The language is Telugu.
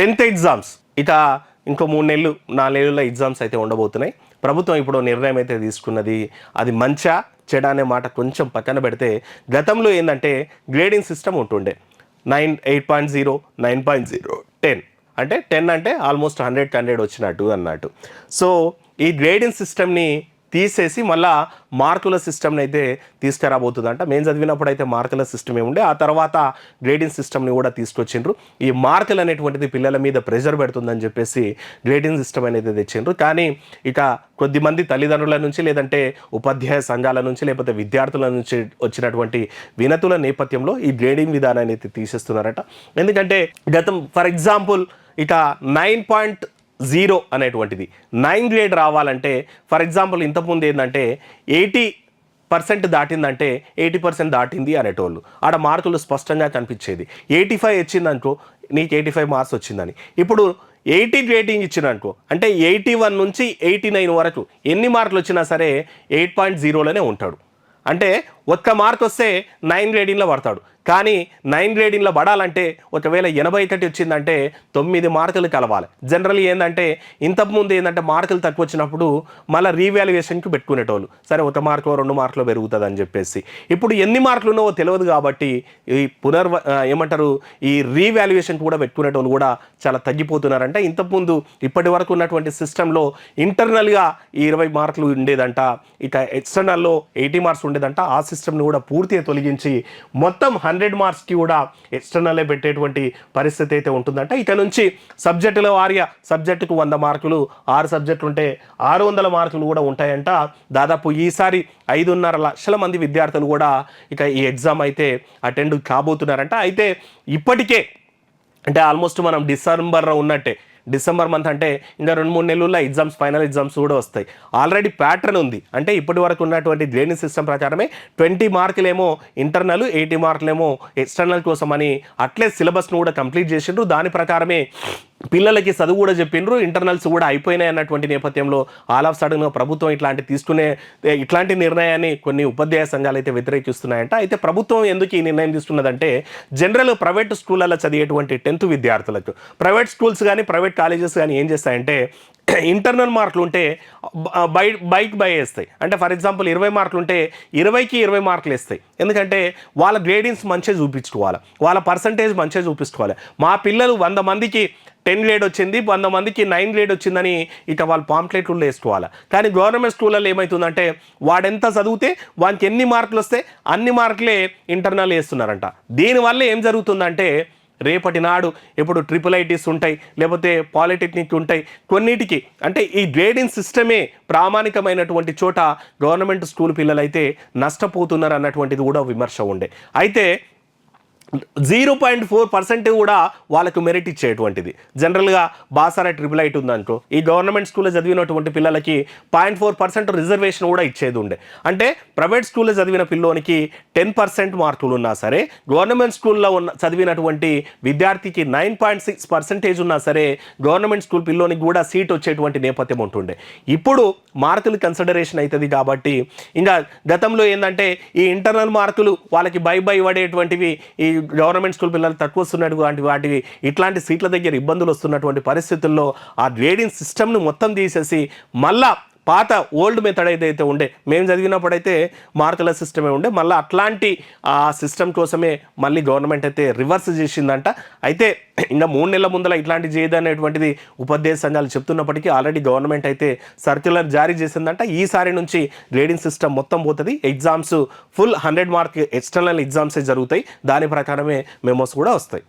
Tenth exams. ఇక ఇంకో మూడు నెలలు నాలుగు ఎగ్జామ్స్ అయితే ఉండబోతున్నాయి. ప్రభుత్వం ఇప్పుడు నిర్ణయం అయితే తీసుకున్నది అది మంచా చెడ అనే మాట కొంచెం పక్కన పెడితే గతంలో ఏంటంటే గ్రేడింగ్ సిస్టమ్ ఉంటుండే. Nine eight point zero nine point zero ten. అంటే టెన్ అంటే ఆల్మోస్ట్ హండ్రెడ్ హండ్రెడ్ వచ్చినట్టు అన్నట్టు. సో ఈ గ్రేడింగ్ సిస్టమ్ని తీసేసి మళ్ళా మార్కుల సిస్టమ్ని అయితే తీసుకురాబోతుందంట. మేము చదివినప్పుడు అయితే మార్కుల సిస్టమ్ ఉండే ఆ తర్వాత గ్రేడింగ్ సిస్టమ్ని కూడా తీసుకొచ్చిండ్రు. ఈ మార్కులు అనేటువంటిది పిల్లల మీద ప్రెషర్ పెడుతుందని చెప్పేసి గ్రేడింగ్ సిస్టమ్ అనేది తెచ్చిండ్రు. కానీ ఇక కొద్దిమంది తల్లిదండ్రుల నుంచి లేదంటే ఉపాధ్యాయ సంఘాల నుంచి లేకపోతే విద్యార్థుల నుంచి వచ్చినటువంటి వినతుల నేపథ్యంలో ఈ గ్రేడింగ్ విధానాన్ని అయితే తీసేస్తున్నారట. ఎందుకంటే గతం ఫర్ ఎగ్జాంపుల్ ఇక నైన్ పాయింట్ జీరో అనేటువంటిది. నైన్ గ్రేడ్ రావాలంటే ఫర్ ఎగ్జాంపుల్ ఇంతకుముందు ఏంటంటే ఎయిటీ పర్సెంట్ దాటిందంటే ఎయిటీ పర్సెంట్ దాటింది అనేటోళ్ళు. ఆడ మార్కులు స్పష్టంగా కనిపించేది. ఎయిటీ ఫైవ్ వచ్చిందనుకో నీకు ఎయిటీ ఫైవ్ మార్క్స్ వచ్చిందని. ఇప్పుడు ఎయిటీ రేటింగ్ ఇచ్చిననుకో అంటే ఎయిటీ వన్ నుంచి ఎయిటీ నైన్ వరకు ఎన్ని మార్కులు వచ్చినా సరే ఎయిట్ పాయింట్ జీరోలోనే ఉంటాడు. అంటే ఒక్క మార్క్ వస్తే నైన్ గ్రేడింగ్లో పడతాడు. కానీ నైన్ గ్రేడింగ్లో పడాలంటే ఒకవేళ ఎనభై ఒకటి వచ్చిందంటే తొమ్మిది మార్కులు కలవాలి. జనరల్ ఏంటంటే ఇంతకుముందు ఏంటంటే మార్కులు తక్కువ వచ్చినప్పుడు మళ్ళీ రీవాల్యుయేషన్కి పెట్టుకునేటోళ్ళు. సరే ఒక మార్కులో రెండు మార్కులు పెరుగుతుంది అని చెప్పేసి. ఇప్పుడు ఎన్ని మార్కులు ఉన్నావో తెలియదు కాబట్టి ఈ పునర్వ ఏమంటారు ఈ రీవాల్యుయేషన్ కూడా పెట్టుకునేటోళ్ళు కూడా చాలా తగ్గిపోతున్నారంటే. ఇంతకుముందు ఇప్పటి వరకు ఉన్నటువంటి సిస్టంలో ఇంటర్నల్గా ఈ ఇరవై మార్కులు ఉండేదంట. ఇక ఎక్స్టర్నల్లో ఎయిటీ మార్క్స్ ఉండేదంట. ఆ సిస్టమ్ని కూడా పూర్తిగా తొలగించి మొత్తం హండ్రెడ్ మార్క్స్కి కూడా ఎక్స్టర్నల్లే పెట్టేటువంటి పరిస్థితి అయితే ఉంటుందంట. ఇక నుంచి సబ్జెక్టుల వారియా సబ్జెక్టుకు వంద మార్కులు ఆరు సబ్జెక్టులు ఉంటే ఆరు వందల మార్కులు కూడా ఉంటాయంట. దాదాపు ఈసారి ఐదున్నర లక్షల మంది విద్యార్థులు కూడా ఇక ఈ ఎగ్జామ్ అయితే అటెండ్ కాబోతున్నారంట. అయితే ఇప్పటికే అంటే ఆల్మోస్ట్ మనం డిసెంబర్లో ఉన్నట్టే డిసెంబర్ మంత్ అంటే ఇంకా రెండు మూడు నెలల్లో ఎగ్జామ్స్ ఫైనల్ ఎగ్జామ్స్ కూడా వస్తాయి. ఆల్రెడీ ప్యాటర్న్ ఉంది. అంటే ఇప్పటి వరకు ఉన్నటువంటి గ్రేడింగ్ సిస్టమ్ ప్రకారమే ట్వంటీ మార్కులేమో ఇంటర్నల్ ఎయిటీ మార్కులేమో ఎక్స్టర్నల్ కోసం అని అట్లే సిలబస్ను కూడా కంప్లీట్ చేసిండ్రు. దాని ప్రకారమే పిల్లలకి చదువు కూడా చెప్పిండ్రు ఇంటర్నల్స్ కూడా అయిపోయినాయి అన్నటువంటి నేపథ్యంలో ఆల్ ఆఫ్ సడన్ ప్రభుత్వం ఇట్లాంటి తీసుకునే ఇట్లాంటి నిర్ణయాన్ని కొన్ని ఉపాధ్యాయ సంఘాలు అయితే వ్యతిరేకిస్తున్నాయంట. అయితే ప్రభుత్వం ఎందుకు ఈ నిర్ణయం తీసుకున్నదంటే జనరల్ ప్రైవేట్ స్కూళ్ళలో చదివేటువంటి టెన్త్ విద్యార్థులకు. ప్రైవేట్ స్కూల్స్ కానీ ప్రైవేట్ కాలేజెస్ కానీ ఏం చేస్తాయంటే ఇంటర్నల్ మార్కులు ఉంటే బై బైక్ బై వేస్తాయి. అంటే ఫర్ ఎగ్జాంపుల్ ఇరవై మార్కులు ఉంటే ఇరవైకి ఇరవై మార్కులు వేస్తాయి. ఎందుకంటే వాళ్ళ గ్రేడింగ్స్ మంచిగా చూపించుకోవాలి. వాళ్ళ పర్సంటేజ్ మంచిగా చూపించుకోవాలి. మా పిల్లలు వంద మందికి టెన్ గ్రేడ్ వచ్చింది వంద మందికి నైన్ గ్రేడ్ వచ్చిందని ఇక వాళ్ళు పాంప్లెట్లు వేసుకోవాలి. కానీ గవర్నమెంట్ స్కూళ్ళలో ఏమవుతుందంటే వాడెంత చదివితే వానికి ఎన్ని మార్కులు వస్తే అన్ని మార్కులే ఇంటర్నల్ వేస్తున్నారంట. దీనివల్ల ఏం జరుగుతుందంటే రేపటి నాడు ఇప్పుడు ట్రిపుల్ ఐటీస్ ఉంటాయి లేకపోతే పాలిటెక్నిక్ ఉంటాయి. కొన్నిటికి అంటే ఈ గ్రేడింగ్ సిస్టమే ప్రామాణికమైనటువంటి చోట గవర్నమెంట్ స్కూల్ పిల్లలైతే నష్టపోతున్నారు అన్నటువంటిది కూడా విమర్శ ఉండే. అయితే జీరో పాయింట్ ఫోర్ పర్సెంట్ కూడా వాళ్ళకు మెరిట్ ఇచ్చేటువంటిది. జనరల్గా బాసారా ట్రిపుల్ ఐట్ ఉందనుకో ఈ గవర్నమెంట్ స్కూల్లో చదివినటువంటి పిల్లలకి పాయింట్ ఫోర్ పర్సెంట్ రిజర్వేషన్ కూడా ఇచ్చేది ఉండే. అంటే ప్రైవేట్ స్కూల్లో చదివిన పిల్లోనికి టెన్ పర్సెంట్ మార్కులు ఉన్నా సరే గవర్నమెంట్ స్కూల్లో ఉన్న చదివినటువంటి విద్యార్థికి నైన్ పాయింట్ సిక్స్ పర్సెంటేజ్ ఉన్నా సరే గవర్నమెంట్ స్కూల్ పిల్లోనికి కూడా సీట్ వచ్చేటువంటి నేపథ్యం ఉంటుండే. ఇప్పుడు మార్కులు కన్సిడరేషన్ అవుతుంది కాబట్టి ఇంకా గతంలో ఏంటంటే ఈ ఇంటర్నల్ మార్కులు వాళ్ళకి బై బై పడేటువంటివి ఈ గవర్నమెంట్ స్కూల్ పిల్లలు తక్కువ వస్తున్నటువంటి వాటి ఇట్లాంటి సీట్ల దగ్గర ఇబ్బందులు వస్తున్నటువంటి పరిస్థితుల్లో ఆ గ్రేడింగ్ సిస్టమ్ను మొత్తం తీసేసి మళ్ళా పాత ఓల్డ్ మెథడ్ ఏదైతే ఉండే మేము చదివినప్పుడైతే మార్కుల సిస్టమే ఉండే మళ్ళీ అట్లాంటి ఆ సిస్టమ్ కోసమే మళ్ళీ గవర్నమెంట్ అయితే రివర్స్ చేసిందంట. అయితే ఇంకా మూడు నెలల ముందల ఇట్లాంటి చేయదు అనేటువంటిది ఉపాధ్యాయ సంఘాలు చెప్తున్నప్పటికీ ఆల్రెడీ గవర్నమెంట్ అయితే సర్క్యులర్ జారీ చేసిందంట. ఈసారి నుంచి గ్రేడింగ్ సిస్టమ్ మొత్తం పోతుంది. Exams full hundred mark external ఎగ్జామ్సే జరుగుతాయి. దాని ప్రకారమే మెమోస్ కూడా వస్తాయి.